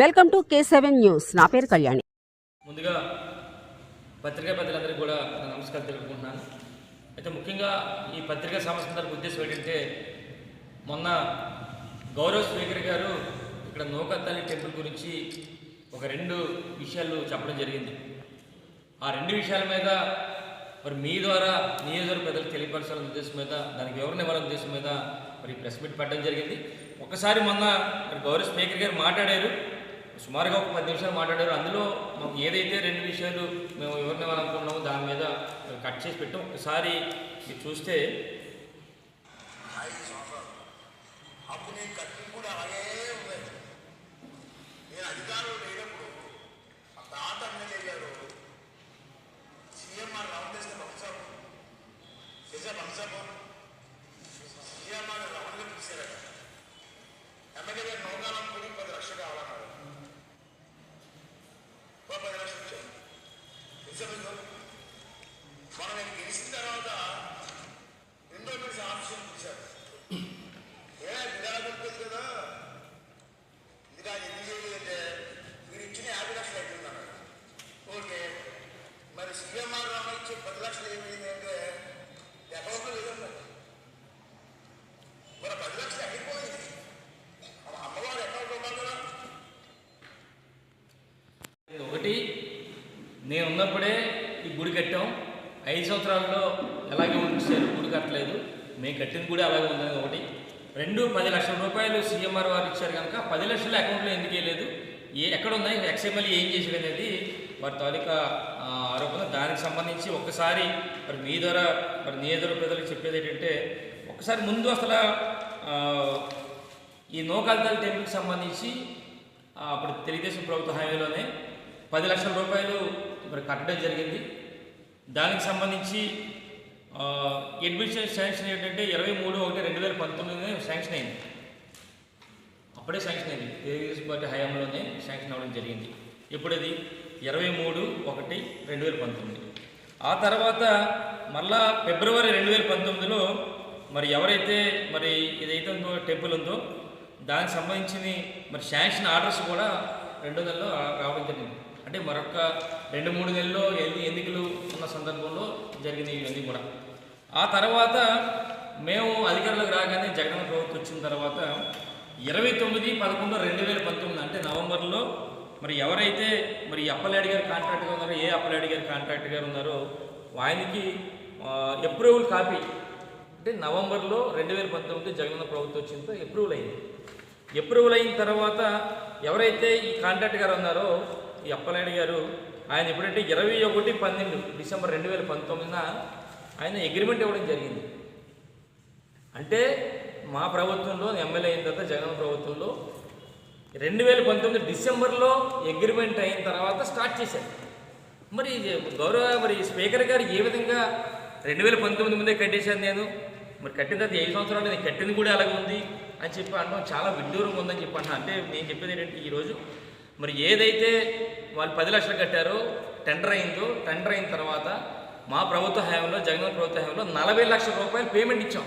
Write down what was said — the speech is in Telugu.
Welcome to K seven news. నా పేరు కళ్యాణి. ముందుగా పత్రికా పెద్దలందరికీ కూడా నమస్కారం తెలుపుకుంటున్నాను. అయితే ముఖ్యంగా ఈ పత్రికా సంస్థల ఉద్దేశం ఏంటంటే మొన్న గౌరవ స్పీకర్ గారు ఇక్కడ నూకతల్లి టెంపుల్ గురించి ఒక రెండు విషయాలు చెప్పడం జరిగింది. ఆ రెండు విషయాల మీద మరి మీ ద్వారా నియోజకవర్గ ప్రజలకు తెలియపరచాలనే ఉద్దేశం మీద దానికి వివరణ ఇవ్వాలనే ఉద్దేశం మీద మరి ప్రెస్ మీట్ పెట్టడం జరిగింది. ఒకసారి మొన్న గౌరవ స్పీకర్ గారు మాట్లాడారు. సుమారుగా ఒక పది నిమిషాలు మాట్లాడారు. అందులో మాకు ఏదైతే రెండు విషయాలు మేము వివరణ దాని మీద కట్ చేసి పెట్టాం. ఒకసారి మీరు చూస్తే ఎమ్మెల్యే సంవత్సరాలు నేను కట్టిన కూడా అలాగే ఉంది నేను అధికారంలో లేనప్పుడు మా తాత ఎమ్మెల్యే గారు సీఎంఆర్ రమణేశ్వర బంసాబు నిజా బంసాబు సీఎంఆర్ రమణగా పిలిచారట ఎమ్మెల్యే గారు నౌకాలం కూడా పది లక్షలు కావాలన్నారు ఓ పది లక్షలు ఇచ్చారు నిజమే మనం నేను గెలిచిన తర్వాత రెండో కలిసి ఆఫీసులు పిలిచారు ఏ విధానం ఉంటుంది కదా? ఇది నాకు ఎందుకు చేయలేదంటే మీరు ఇచ్చిన యాభై లక్షలు అయిపోయిందన్నారు ఓకే. మరి సీఎంఆర్ రామ ఇచ్చి పది లక్షలు ఏమైంది అంటే అకౌంట్లో లేదన్నారు మరి పది లక్షలు అయిపోయింది. అమ్మవారు అమ్మవారి అకౌంట్లో ఉన్నారు కదా ఒకటి నేను ఉన్నప్పుడే ఈ గుడి కట్టాం. ఐదు సంవత్సరాల్లో ఎలాగే ఉంచారు గుడి కట్టలేదు. మేము కట్టిన కూడా అలాగే ఉందని ఒకటి. రెండు పది లక్షల రూపాయలు సీఎంఆర్ వారు ఇచ్చారు కనుక పది లక్షల అకౌంట్లో ఎందుకు వేయలేదు? ఏ ఎక్కడ ఉన్నాయి ఎక్స్ఎంఎల్ ఏం చేసేది అనేది వారి తాలూకా ఆరోపణ. దానికి సంబంధించి ఒక్కసారి మరి మీ ద్వారా మరి నియోజకవర్గ ప్రజలకు చెప్పేది ఏంటంటే ఒకసారి ముందు అసలు ఈ నోకాల్తాల్ టెంపుల్కి సంబంధించి అప్పుడు తెలుగుదేశం ప్రభుత్వ హామీలోనే పది లక్షల రూపాయలు మరి కట్టడం జరిగింది. దానికి సంబంధించి అడ్మిషన్ శాంక్షన్ ఏంటంటే ఇరవై మూడు ఒకటి రెండు వేల పంతొమ్మిది శాంక్షన్ అయింది. అప్పుడే శాంక్షన్ అయింది. తెలుగుదేశం పార్టీ హయాంలోనే శాంక్షన్ అవ్వడం జరిగింది. ఎప్పుడది ఇరవై మూడు ఒకటి రెండు వేల పంతొమ్మిది. ఆ తర్వాత మళ్ళా ఫిబ్రవరి రెండు వేల పంతొమ్మిదిలో మరి ఎవరైతే మరి ఇదైతే ఉందో టెంపుల్ ఉందో దానికి సంబంధించిన మరి శాంక్షన్ ఆర్డర్స్ కూడా రెండు నెలలో రావడం జరిగింది. అంటే మరొక రెండు మూడు నెలల్లో ఎన్ని ఎన్నికలు ఉన్న సందర్భంలో జరిగినాయి ఇవన్నీ కూడా. ఆ తర్వాత మేము అధికారంలోకి రాగానే జగన్ ప్రభుత్వం వచ్చిన తర్వాత ఇరవై తొమ్మిది పదకొండు రెండు వేల పంతొమ్మిది అంటే నవంబర్లో మరి ఎవరైతే మరి అప్పలాడి గారు కాంట్రాక్ట్గా ఉన్నారో ఏ అప్పలాడి గారు కాంట్రాక్ట్ గారు ఉన్నారో ఆయనకి అప్రూవల్ కాపీ అంటే నవంబర్లో రెండు వేల పంతొమ్మిది జగనన్న ప్రభుత్వం వచ్చిందో అప్రూవల్ అయింది. అప్రూవల్ అయిన తర్వాత ఎవరైతే ఈ కాంట్రాక్ట్ గారు ఉన్నారో ఈ అప్పలాడి గారు ఆయన ఎప్పుడంటే ఇరవై ఒకటి పన్నెండు డిసెంబర్ రెండు వేల పంతొమ్మిదిన ఆయన అగ్రిమెంట్ ఇవ్వడం జరిగింది. అంటే మా ప్రభుత్వంలో ఎమ్మెల్యే అయిన తర్వాత జగన్ ప్రభుత్వంలో రెండు వేల పంతొమ్మిది డిసెంబర్లో అగ్రిమెంట్ అయిన తర్వాత స్టార్ట్ చేశారు. మరి గౌరవ మరి స్పీకర్ గారు ఏ విధంగా రెండు వేల పంతొమ్మిది ముందే కట్టేశాను నేను? మరి కట్టిన తర్వాత ఏడు సంవత్సరాలు నేను కట్టింది కూడా అలాగే ఉంది అని చెప్పి అంటాం చాలా విడ్డూరంగా ఉందని చెప్పి అంటున్నా అంటే నేను చెప్పేది ఏంటంటే ఈరోజు మరి ఏదైతే వాళ్ళు పది లక్షలు కట్టారో టెండర్ అయిందో టెండర్ అయిన తర్వాత మా ప్రభుత్వ హయాంలో జగన్ ప్రభుత్వ హయాంలో నలభై లక్షల రూపాయలు పేమెంట్ ఇచ్చాం.